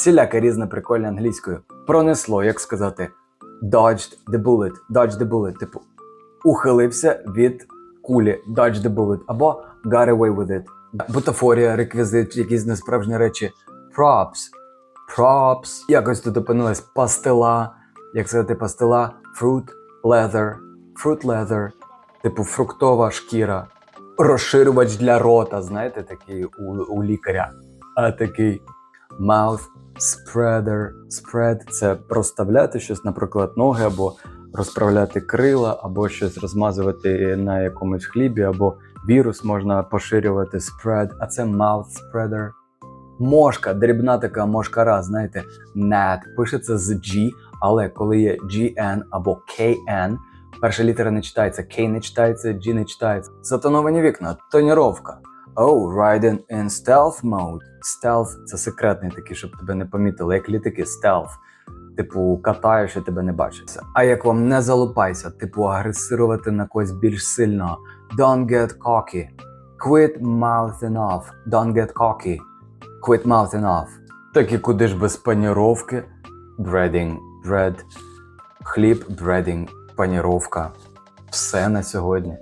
Всіляке різне прикольне англійською. Пронесло, як сказати, dodged the bullet, dodged the bullet, типу, ухилився від кулі, dodged the bullet, або got away with it. Бутафорія, реквізит, якісь несправжні речі. Props, props. Якось тут опинилась пастила, як сказати, пастила, fruit, leather, fruit leather, типу фруктова шкіра. Розширювач для рота, знаєте, такий у, у лікаря. А такий mouth spreader. Spread – це проставляти щось, наприклад, ноги, або розправляти крила, або щось розмазувати на якомусь хлібі, або вірус можна поширювати spread, а це mouth spreader. Мошка, дрібна така мошкара, знаєте, net, пишеться з G, але коли є GN або KN, перша літера не читається, K не читається, G не читається. Затоновані вікна, тоніровка. Oh, riding in stealth mode. Stealth – це секретний такий, щоб тебе не помітили, як літаки stealth. Типу, катаєш і тебе не бачиться. А як вам не залупайся, типу агресирувати на когось більш сильного. Don't get cocky. Quit mouthing off. Don't get cocky. Quit mouthing off. Так і куди ж без паніровки? Breading, bread, хліб, breading, паніровка. Все на сьогодні.